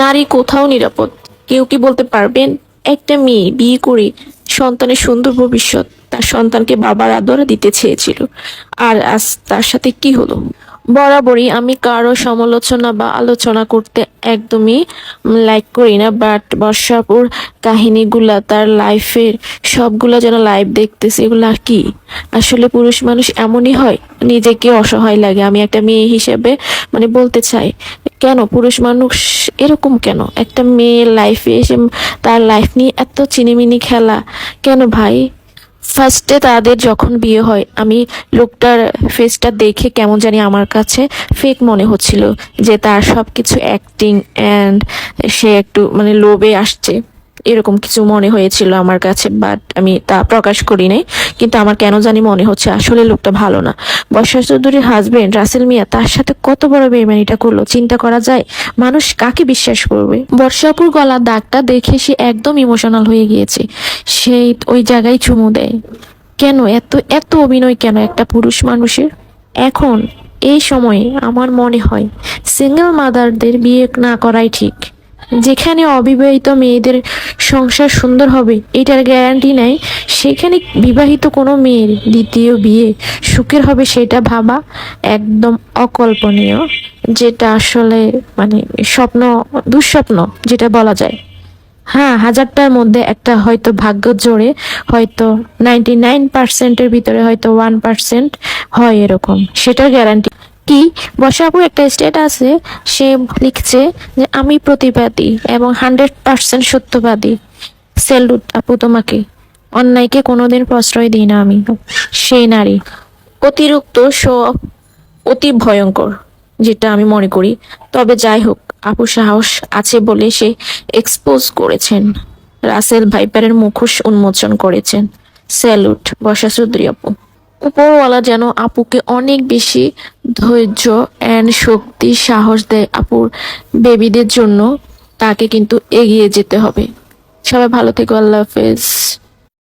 নারী কোথাও নিরাপদ। কেউ কি বলতে পারবেন? একটা মেয়ে বিয়ে করে সন্তানের সুন্দর ভবিষ্যৎ তার সন্তানকে বাবার আদরে দিতে চেয়েছিল। আর আজ তার সাথে কি হলো? বরাবরই আমি কারও সমালোচনা বা আলোচনা করতে একদমই লাইক করি না বাট বর্ষাপুর কাহিনীগুলা, তার লাইফের সবগুলা যেন লাইভ দেখতেছি, এগুলা কি? আসলে পুরুষ মানুষ এমনই হয়, নিজেকে অসহায় লাগে। আমি একটা মেয়ে হিসেবে মানে বলতে চাই কেন? পুরুষ মানুষ এরকম কেন? একটা মেয়ে লাইফে এসে তার লাইফ নিয়ে এত চিনিমিনি খেলা। কেন ভাই? ফার্স্টে তাদের যখন বিয়ে হয়, আমি লোকটার ফেসটা দেখে কেমন জানি আমার কাছে ফেক মনে হচ্ছিল যে তার সব কিছু অ্যাক্টিং অ্যান্ড সে একটু মানে লোভে আসছে। এরকম কিছু মনে হয়েছিল আমার কাছে বাট আমি তা প্রকাশ করি নাই। কিন্তু আমার কেন জানি মনে হচ্ছে আসলে লোকটা ভালো না। বর্ষা চৌধুরীর হাজবেন্ড রাসেল মিয়া তার সাথে কত বড় বেমানিটা করল, চিন্তা করা যায়? মানুষ কাকে বিশ্বাস করবে? বর্ষাপুর গলার দাগটা দেখে সে একদম ইমোশনাল হয়ে গিয়েছে। সেই ওই জায়গায় চুমু দেয়। কেন? এত এত অভিনয় কেন একটা পুরুষ মানুষের? এখন, এই সময়ে আমার মনে হয় সিঙ্গেল মাদারদের বিয়ে না করাই ঠিক। যেখানে অবিবাহিত মেয়েদের সংসার সুন্দর হবে, এটার গ্যারান্টি নাই। সেখানে বিবাহিত কোনো মেয়ের দ্বিতীয় বিয়ে সুখের হবে সেটা ভাবা একদম অকল্পনীয়, যেটা আসলে মানে স্বপ্ন, দুঃস্বপ্ন যেটা বলা যায়। হ্যাঁ হাজারটার মধ্যে একটা হয়তো ভাগ্য জোরে, হয়তো নাইনটি নাইন পার্সেন্টের ভিতরে হয়তো ওয়ান পার্সেন্ট হয় এরকম। সেটার গ্যারান্টি কি? বর্ষাপুর একটা স্টেট আছে, সে লিখছে যে, আমি প্রতিবাদী এবং হান্ড্রেড পার্সেন্ট সত্যবাদী। সেলুট আপু তোমাকে, অন্যায়কে কোনোদিন প্রশ্রয় দিই না আমি। সেই নারী, অতিরিক্ত সব অতি ভয়ঙ্কর, যেটা আমি মনে করি। তবে যাই হোক আপু সাহস আছে বলে সে এক্সপোজ করেছেন। রাসেল ভাইপারের মুখোশ উন্মোচন করেছেন। স্যালুট বর্ষা চৌধুরী আপু। উপরওয়ালা যেন আপুকে অনেক বেশি ধৈর্য অ্যান্ড শক্তি সাহস দেয় আপুর বেবিদের জন্য, তাকে কিন্তু এগিয়ে যেতে হবে। সবাই ভালো থেকো, আল্লাহ হাফেজ।